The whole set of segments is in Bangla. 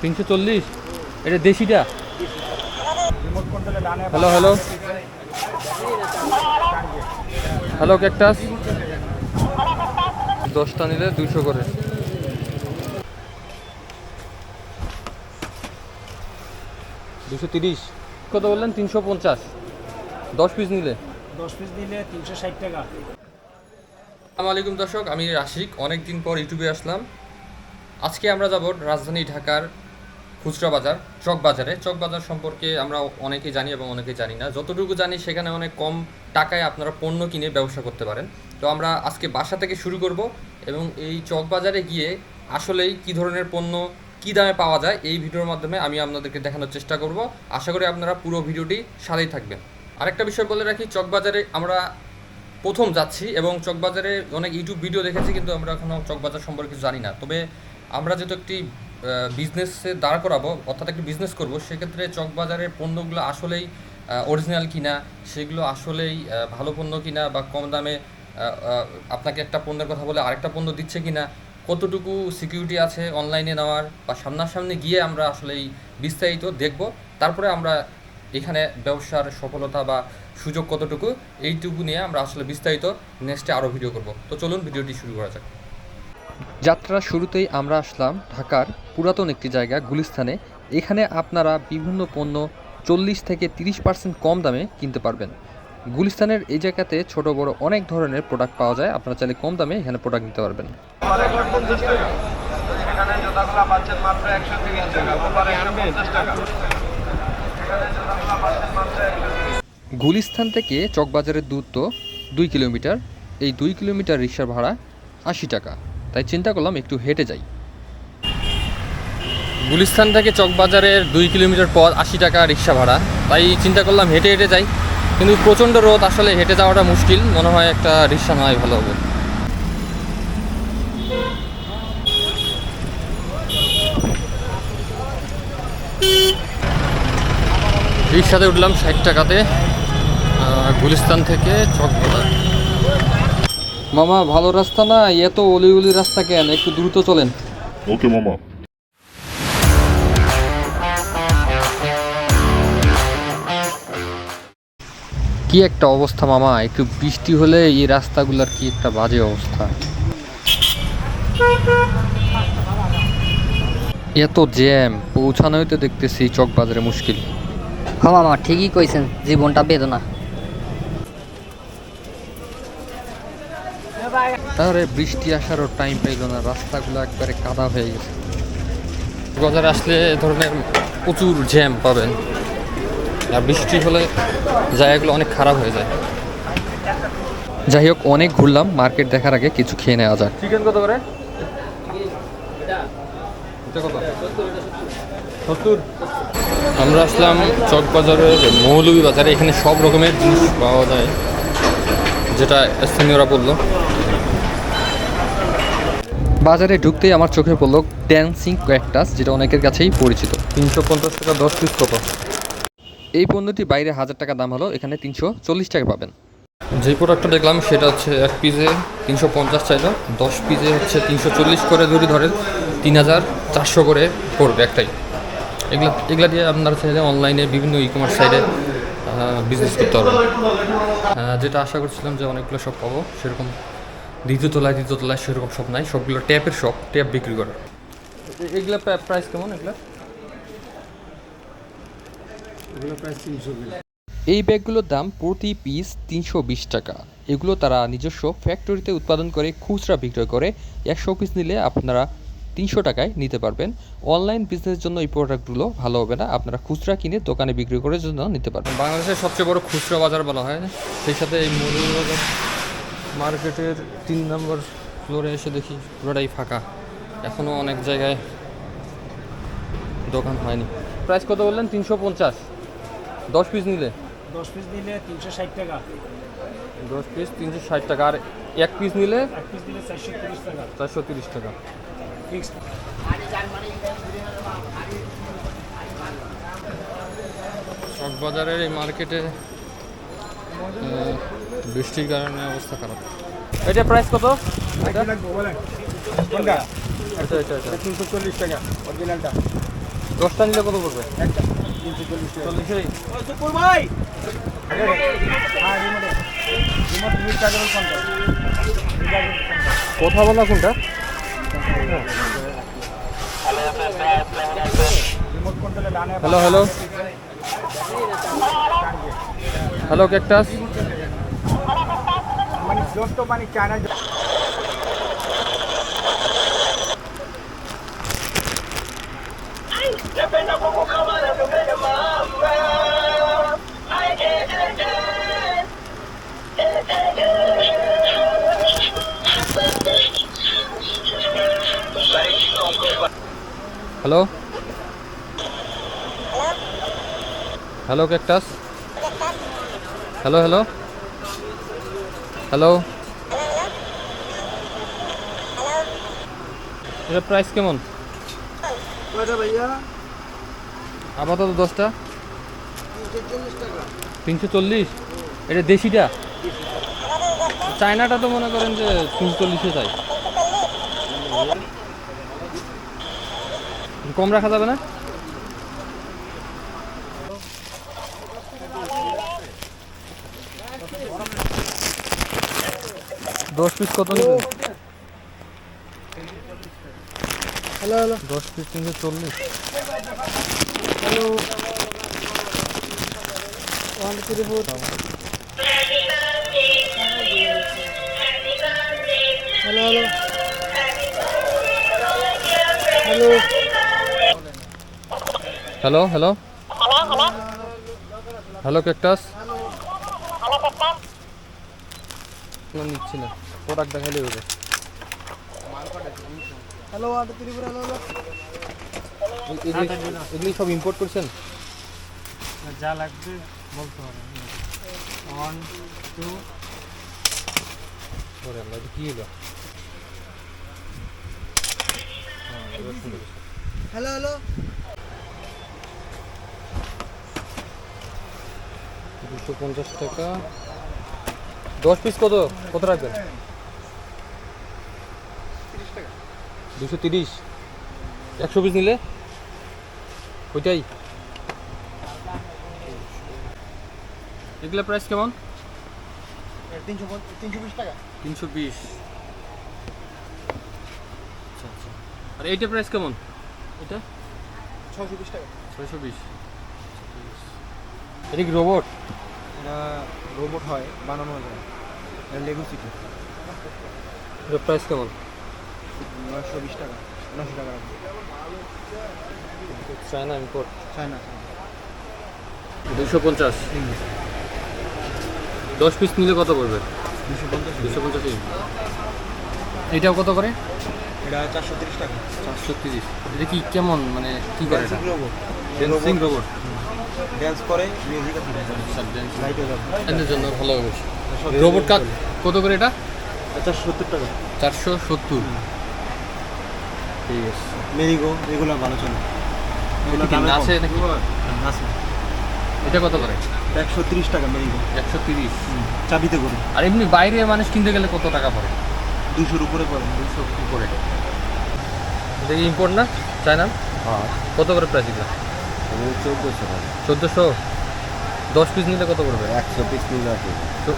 তিনশো চল্লিশ? এটা দেশিটা? হ্যালো হ্যালো হ্যালো ক্যাকটাস দশটা নিলে দুশো করে। দুশো তিরিশ। কত বললেন? তিনশো পঞ্চাশ। দশ পিস নিলে। দশ পিস নিলে তিনশো ষাট টাকা। আসসালামু আলাইকুম দর্শক, আমি রাশিক অনেক দিন পর ইউটিউবে আসলাম। আজকে আমরা যাব রাজধানী ঢাকার খুচরা বাজার, চক বাজারে। চক বাজার সম্পর্কে আমরা অনেকেই জানি এবং অনেকেই জানি না। যতটুকু জানি, সেখানে অনেক কম টাকায় আপনারা পণ্য কিনে ব্যবসা করতে পারেন। তো আমরা আজকে বাসা থেকে শুরু করব এবং এই চক বাজারে গিয়ে আসলেই কী ধরনের পণ্য, কী দামে পাওয়া যায়, এই ভিডিওর মাধ্যমে আমি আপনাদেরকে দেখানোর চেষ্টা করব। আশা করি আপনারা পুরো ভিডিওটি সাথেই থাকবেন। আরেকটা বিষয় বলে রাখি, চকবাজারে আমরা প্রথম যাচ্ছি এবং চকবাজারে অনেক ইউটিউব ভিডিও দেখেছি, কিন্তু আমরা এখনও চকবাজার সম্পর্কে কিছু জানি না। তবে আমরা যেহেতু একটি বিজনেসে দাঁড় করাবো, অর্থাৎ একটি বিজনেস করব, সেক্ষেত্রে চকবাজারের পণ্যগুলো আসলেই অরিজিনাল কিনা, সেগুলো আসলেই ভালো পণ্য কিনা বা কম দামে আপনাকে একটা পণ্যের কথা বলে আরেকটা পণ্য দিচ্ছে কিনা, কতটুকু সিকিউরিটি আছে অনলাইনে নেওয়ার বা সামনাসামনি গিয়ে আমরা আসলে এই বিস্তারিত দেখব। তারপরে আমরা এখানে ব্যবসার সফলতা বা সুযোগ কতটুকু, এইটুকু নিয়ে আমরা আসলে বিস্তারিত নেক্সটে আরও ভিডিও করব। তো চলুন ভিডিওটি শুরু করা যাক। যাত্রার শুরুতেই আমরা আসলাম ঢাকার পুরাতন একটি জায়গা, গুলিস্তানে। এখানে আপনারা বিভিন্ন পণ্য চল্লিশ থেকে তিরিশ পার্সেন্ট কম দামে কিনতে পারবেন। গুলিস্তানের এই জায়গাতে ছোট বড় অনেক ধরনের প্রোডাক্ট পাওয়া যায়। আপনারা চাইলে কম দামে এখানে প্রোডাক্ট নিতে পারবেন। এখানে জুতাগুলো পাচ্ছেন মাত্র একশো তিরিশ টাকা এখানে জুতাগুলো পাচ্ছেন মাত্র একশো গুলিস্তান থেকে চকবাজারের দূরত্ব দুই কিলোমিটার। এই দুই কিলোমিটার রিক্সার ভাড়া আশি টাকা। তাই চিন্তা করলাম একটু হেঁটে যাই। গুলিস্থান থেকে চকবাজারের দুই কিলোমিটার পথ আশি টাকা রিক্সা ভাড়া। তাই চিন্তা করলাম হেঁটে হেঁটে যাই। কিন্তু প্রচণ্ড রোদ, আসলে হেঁটে যাওয়াটা মুশকিল। মনে হয় একটা রিক্সা নয় ভালো হবে। রিক্সাতে উঠলাম ষাট টাকাতে। গুলিস্তান থেকে চকবাজার মামা ভালো রাস্তা না? এত অলি অলি রাস্তা কেন? একটু দ্রুত চলেন। ওকে মামা। কি একটা অবস্থা মামা? একটু বৃষ্টি হলে এই রাস্তাগুলোর কি একটা বাজে অবস্থা? এত জ্যাম পৌঁছানোই তো দেখতেছি চকবাজারে মুশকিল। হ্যাঁ মামা ঠিকই কইছেন জীবনটা বেদনা। তাহলে বৃষ্টি আসারও টাইম পাইল না রাস্তাগুলো একবারে কাদা হয়ে গেছে। বাজারে আসলে এ ধরনের প্রচুর জ্যাম পাবেন। আর বৃষ্টি হলে জায়গাগুলো অনেক খারাপ হয়ে যায়। যাই হোক অনেক ঘুরলাম মার্কেট দেখার আগে কিছু খেয়ে নেওয়া যাক। চিকেন কত করে? আমরা আসলাম চক বাজারের মৌলভী বাজারে এখানে সব রকমের জিনিস পাওয়া যায় যেটা স্থানীয়রা বলল। বাজারে ঢুকতেই আমার চোখে পড়ল ড্যান্সিং ক্যাকটাস যেটা অনেকের কাছেই পরিচিত। তিনশো পঞ্চাশ টাকা দশ পিস কত এই পণ্যটি বাইরে হাজার টাকা দাম হলো এখানে তিনশো চল্লিশ টাকা পাবেন। যে প্রোডাক্টটা দেখলাম সেটা হচ্ছে এক পিসে তিনশো পঞ্চাশ চাইলো। দশ পিসে হচ্ছে তিনশো চল্লিশ করে যদি ধরেন তিন হাজার চারশো করে পড়বে একটাই। এগুলা এগুলা দিয়ে আপনারা চাইলে অনলাইনে বিভিন্ন ই কমার্স সাইডে বিজনেস করতে পারবেন। যেটা আশা করছিলাম যে অনেকগুলো সব পাবো সেরকম দ্বিতীয় তলায় তৃতীয় তলায় সেরকম সব নাই। সবগুলো ট্যাপের শপ ট্যাপ বিক্রি করে। এগুলো প্রাইস কেমন এগুলো? এই ব্যাগগুলোর দাম প্রতি পিস তিনশো বিশ টাকা। এগুলো তারা নিজস্ব ফ্যাক্টরিতে উৎপাদন করে খুচরা বিক্রয় করে। একশো পিস নিলে আপনারা তিনশো টাকায় নিতে পারবেন। অনলাইন বিজনেসের জন্য এই প্রোডাক্টগুলো ভালো হবে না। আপনারা খুচরা কিনে দোকানে বিক্রি করার জন্য নিতে পারবেন। বাংলাদেশের সবচেয়ে বড় খুচরা বাজার বলা হয় সেই সাথে এই মৌলভীবাজার মার্কেটের তিন নম্বর ফ্লোরে এসে দেখি পুরোটাই ফাঁকা। এখনও অনেক জায়গায় দোকান হয়নি। প্রাইস কত বললেন? তিনশো পঞ্চাশ। দশ পিস নিলে? দশ পিস নিলে তিনশো ষাট টাকা। দশ পিস তিনশো ষাট টাকা। আর এক পিস নিলে? এক পিস নিলে চারশো তিরিশ টাকা। চারশো তিরিশ টাকা। ফিক্সড চকবাজারের এই মার্কেটে বৃষ্টির কারণে অবস্থা খারাপ। এটা প্রাইস কত? এটা? কোনটা? এটা এটা এটা তিনশো চল্লিশ টাকা অরিজিনালটা দশটা নিলে কত পড়বে? একটা। তিনশো চল্লিশ টাকা। চল্লিশেই ভাই! হ্যাঁ কথা বলা কোনটা? হ্যালো হ্যালো হ্যালো ক্যাকটাস মানে জোর তো মানে China hello hello cactus hello এটা প্রাইস কেমন? আপাতত দশটা। তিনশো চল্লিশ? এটা দেশিটা? চায়নাটা তো মনে করেন যে তিনশো চল্লিশে চাই কম রাখা যাবে না? দশ পিস কত নেবেন হ্যালো হ্যালো। দশ পিস তিনশো চল্লিশ। Hello. One three four. Hello hello. Hello. Hello hello. Hello cactus. নিচ্ছি না। প্রোডাক্ট দেখাইলে হবে। হ্যালো থ্রি ফোর হ্যালো এগুলি সব ইম্পোর্ট করছেন? যা লাগবে বলতে হবে ওয়ান টু কি হলো হ্যালো হ্যালো দুশো পঞ্চাশ টাকা। দশ পিস কত? কত রাখবেন? দুশো তিরিশ। একশো পিস নিলে? ওইটাই। এগুলো প্রাইস কেমন? তিনশো তিনশো বিশ টাকা। তিনশো বিশ। আচ্ছা আচ্ছা। আর এইটা প্রাইস কেমন? এটা? ছশো বিশ টাকা। ছয়শো বিশ। এটা কি রোবট এটা রোবট হয় বানানো যায় লেগো সিটি। প্রাইস কেমন? নয়শো বিশ টাকা নশো টাকা চায়না ইম্পোর্ট চায়না। দুশো পঞ্চাশ। দশ পিস নিলে কত পড়বে? দুশো পঞ্চাশ। দুশো পঞ্চাশ এইটাও কত করে? এটা চারশো তিরিশ টাকা। চারশো তিরিশ। এটা কি কেমন মানে কি করে এটা? রোবট ড্যান্সিং রোবট ড্যান্স করে মিউজিক আছে এর জন্য ভালো হবে। রোবট কাজ কত করে এটা চারশো সত্তর টাকা। চারশো সত্তর। আছে মেরিগো এগুলো ভালো চলে। কি নাচে নাকি? আছে এটা কত করে? একশো তিরিশ টাকা মেরিগো একশো তিরিশ? চাবিতে করে। আর এমনি বাইরে মানুষ কিনতে গেলে কত টাকা পড়ে? দুশোর উপরে পড়ে। দুশো উপরে। কি ইম্পোর্ট না? চায়না? হ্যাঁ। কত করে প্রাইস এগুলো? চোদ্দোশো চোদ্দোশো? দশ পিস নিলে কত পড়বে? একশো পিস নিলে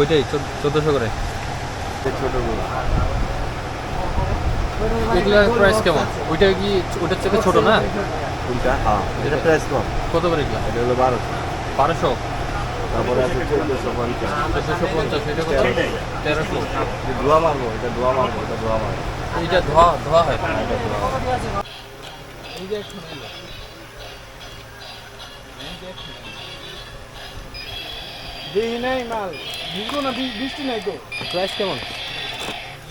ওইটাই চোদ্দোশো করে। ছোটো এগুলো প্রাইস কেমন? ওইটা কি ওটার থেকে ছোট না? কোনটা হ্যাঁ এটা প্রাইস কম। কত করে এগুলো? এটা হলো বারোশো। বারোশো? তারপরে আছে চোদ্দোশো পঞ্চাশ। চোদ্দোশো পঞ্চাশ এটা কত? তেরোশো। ধোয়া মারবো এটা ধোয়া মারবো এটা ধোয়া মারবো। এইটা ধোয়া ধোয়া হয়? এটা ধোয়া মারবো দেখি নাই মাল। ভিজবো না বৃষ্টি নাই তো? প্রাইস কেমন?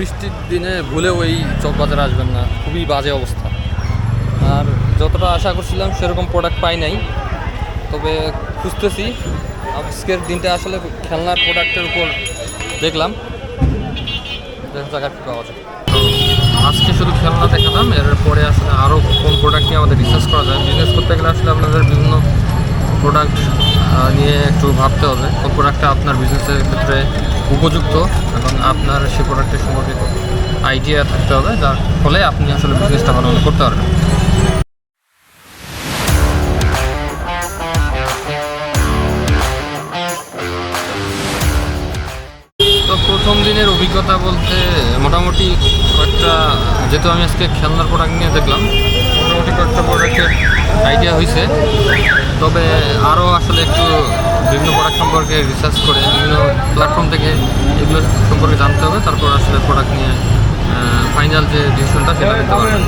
বৃষ্টির দিনে ভুলেও ওই চকবাজারে আসবেন না। খুবই বাজে অবস্থা। আর যতটা আশা করছিলাম সেরকম প্রোডাক্ট পাই নাই। তবে খুঁজতেছি। আজকের দিনটা আসলে খেলনার প্রোডাক্টের উপর দেখলাম। পাওয়া যায়। আজকে শুধু খেলনা দেখালাম। এর পরে আসলে আরও কোন প্রোডাক্ট নিয়ে আমাদের রিসার্চ করা যায়। বিজনেস করতে গেলে আসলে আপনাদের বিভিন্ন প্রোডাক্ট নিয়ে একটু ভাবতে হবে। কোন প্রোডাক্টটা আপনার বিজনেসের ক্ষেত্রে উপযুক্ত এবং আপনার সেই প্রোডাক্টের সম্পর্কে আইডিয়া থাকতে হবে, যার ফলে আপনি আসলে বিজনেসটা ভালোভাবে করতে পারবেন। তো প্রথম দিনের অভিজ্ঞতা বলতে মোটামুটি কয়েকটা, যেহেতু আমি আজকে খেলনার প্রোডাক্ট নিয়ে দেখলাম মোটামুটি কয়েকটা প্রোডাক্টের আইডিয়া হয়েছে তবে আরও আসলে একটু বিভিন্ন প্রোডাক্ট সম্পর্কে রিসার্চ করে, বিভিন্ন প্ল্যাটফর্ম থেকে এগুলো সম্পর্কে জানতে হবে, তারপর আসলে প্রোডাক্ট নিয়ে ফাইনাল যে ডিসিশনটা সেটা নিতে পারবেন